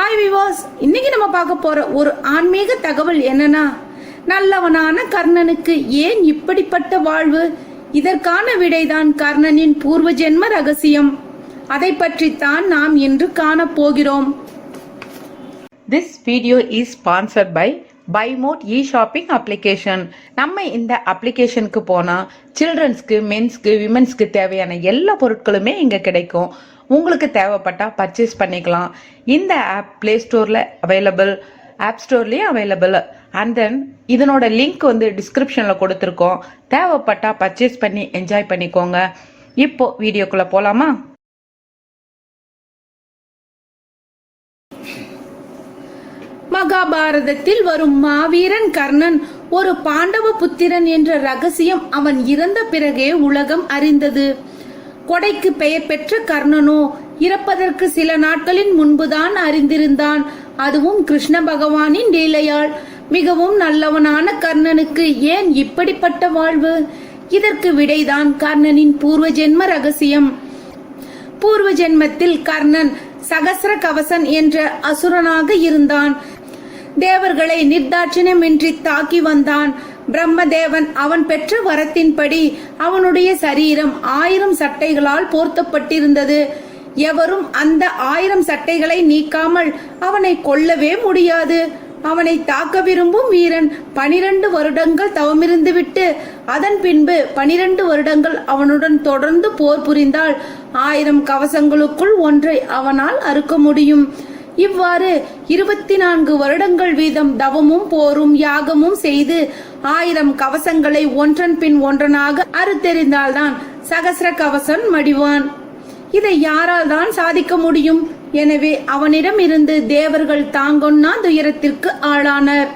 Hi விவாஸ் இன்னைக்கு நம்ம பார்க்க போற ஒரு ஆன்மீக தகவல் என்னன்னா நல்லவனான கர்ணனுக்கு ஏன் இப்படிப்பட்ட வாழ்வு? இதற்கான விடைதான் கர்ணனின் பூர்வ ஜென்ம ரகசியம். அதை பற்றித்தான் நாம் இன்று காணப் போகிறோம். This video is sponsored by Bymod e shopping application நம்ம இந்த அப்ளிகேஷனுக்கு போனால் சில்ட்ரன்ஸ்க்கு மென்ஸ்க்கு விமென்ஸ்க்கு தேவையான எல்லா பொருட்களுமே இங்கே கிடைக்கும். உங்களுக்கு தேவைப்பட்டால் பர்ச்சேஸ் பண்ணிக்கலாம். இந்த ஆப் ப்ளே ஸ்டோரில் அவைலபிள் ஆப் ஸ்டோர்லேயும் அவைலபிள் அண்ட் தென் இதனோட லிங்க் வந்து டிஸ்கிரிப்ஷனில் கொடுத்துருக்கோம். தேவைப்பட்டால் பர்ச்சேஸ் பண்ணி என்ஜாய் பண்ணிக்கோங்க. இப்போ வீடியோக்குள்ளே போகலாமா மகாபாரதத்தில் வரும் மாவீரன் கர்ணன் ஒரு பாண்டவ புத்திரன் என்ற ரகசியம் அவன் இறந்த பிறகே உலகம் அறிந்தது. கொடைக்கு பெயர் பெற்ற கர்ணனோ இறப்பதற்கு சில நாட்களின் முன்புதான் அறிந்திருந்தான். அதுவும் கிருஷ்ண பகவானின் லீலையால். மிகவும் நல்லவனான கர்ணனுக்கு ஏன் இப்படிப்பட்ட வாழ்வு? இதற்கு விடைதான் கர்ணனின் பூர்வ ஜென்ம ரகசியம். பூர்வ ஜென்மத்தில் கர்ணன் சகசர கவசன் என்ற அசுரனாக இருந்தான். தேவர்களை நிர்தாட்சிணமின்றி தாக்கி வந்தான். பிரம்மதேவன் அவன் பெற்ற வரத்தின்படி அவனுடைய சரீரம் ஆயிரம் சட்டைகளால் போர்த்தப்பட்டிருந்தது. எவரும் அந்த ஆயிரம் சட்டைகளை நீக்காமல் அவனை கொல்லவே முடியாது. அவனை தாக்க விரும்பும் வீரன் பனிரெண்டு வருடங்கள் தவமிருந்து விட்டு அதன் பின்பு பனிரெண்டு வருடங்கள் அவனுடன் தொடர்ந்து போர் புரிந்தால் ஆயிரம் கவசங்களுக்குள் ஒன்றை அவனால் அறுக்க முடியும். இவ்வாறு இருபத்தி நான்கு வருடங்கள் வீதம் தவமும் போரும் யாகமும் செய்து ஆயிரம் கவசங்களை ஒன்றன் பின் ஒன்றனாக அறுத்தெறிந்தால்தான் சகசர கவசன் மடிவான். இதை யாரால் தான் சாதிக்க முடியும்? எனவே அவனிடம் இருந்து தேவர்கள் தாங்கொன்னா துயரத்திற்கு ஆளானர்.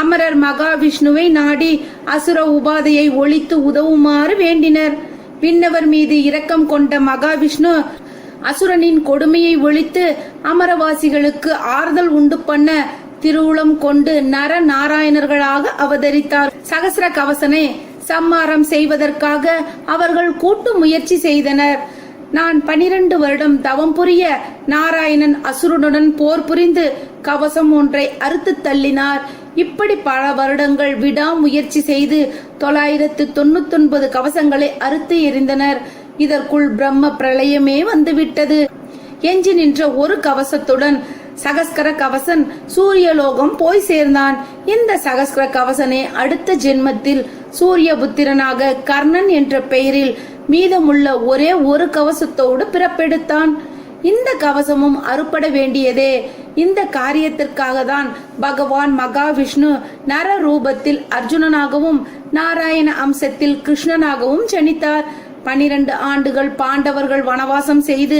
அமரர் மகாவிஷ்ணுவை நாடி அசுர உபாதையை ஒழித்து உதவுமாறு வேண்டினர். விண்ணவர் மீது இரக்கம் கொண்ட மகாவிஷ்ணு அசுரனின் கொடுமையை ஒழித்து அமரவாசிகளுக்கு ஆறுதல் உண்டு பண்ண திருவுளம் கொண்டு நர நாராயணர்களாக அவதரித்தார். சகசர கவசனை சம்மாரம் செய்வதற்காக அவர்கள் கூட்டு முயற்சி செய்தனர். நான் பனிரெண்டு வருடம் தவம் புரிய நாராயணன் அசுரனுடன் போர் புரிந்து கவசம் ஒன்றை அறுத்து தள்ளினார். இப்படி பல வருடங்கள் விடாமுயற்சி செய்து தொள்ளாயிரத்து தொண்ணூத்தொன்பது கவசங்களை அறுத்து எறிந்தனர். இதற்குள் பிரம்ம பிரளயமே வந்துவிட்டது. எஞ்சி நின்ற ஒரு கவசத்துடன் சகஸ்கர கவசன் சூரியலோகம் போய் சேர்ந்தான். இந்த சகஸ்கர கவசனே அடுத்த ஜென்மத்தில் சூரிய புத்திரனாக கர்ணன் என்ற பெயரில் மீதமுள்ள ஒரே ஒரு கவசத்தோடு பிறப்பெடுத்தான். இந்த கவசமும் அறுப்பட வேண்டியதே. இந்த காரியத்திற்காக தான் பகவான் மகாவிஷ்ணு நர ரூபத்தில் அர்ஜுனனாகவும் நாராயண அம்சத்தில் கிருஷ்ணனாகவும் ஜனித்தார். பனிரெண்டு ஆண்டுகள் பாண்டவர்கள் வனவாசம் செய்து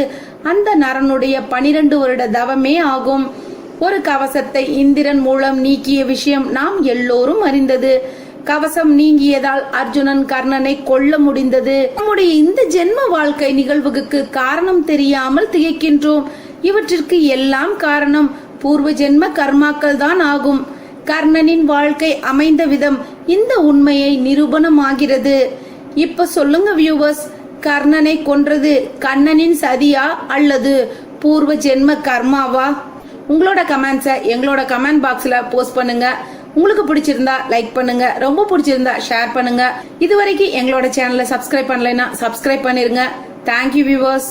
அந்த நரனுடைய பனிரெண்டு வருட தவமே ஆகும். ஒரு கவசத்தை இந்திரன் மூலம் நீக்கிய விஷயம் நாம் எல்லோரும் அறிந்தது. கவசம் நீங்கியதால் அர்ஜுனன் கர்ணனை கொல்ல முடிந்தது. நம்முடைய இந்த ஜென்ம வாழ்க்கை நிகழ்வுக்கு காரணம் தெரியாமல் திகைக்கின்றோம். இவற்றிற்கு எல்லாம் காரணம் பூர்வ ஜென்ம கர்மாக்கள் தான் ஆகும். கர்ணனின் வாழ்க்கை அமைந்த விதம் இந்த உண்மையை நிரூபணமாகிறது. இப்ப சொல்லுங்க வியூவர்ஸ் கர்ணனை கொன்றது கண்ணனின் சதியா அல்லது பூர்வ ஜென்ம கர்மாவா? உங்களோட கமெண்ட்ஸை எங்களோட கமெண்ட் பாக்ஸ்ல போஸ்ட் பண்ணுங்க. உங்களுக்கு பிடிச்சிருந்தா லைக் பண்ணுங்க. ரொம்ப பிடிச்சிருந்தா ஷேர் பண்ணுங்க. இது வரைக்கும் எங்களோட சேனலை சப்ஸ்கிரைப் பண்ணலைன்னா சப்ஸ்கிரைப் பண்ணிருங்க. Thank you viewers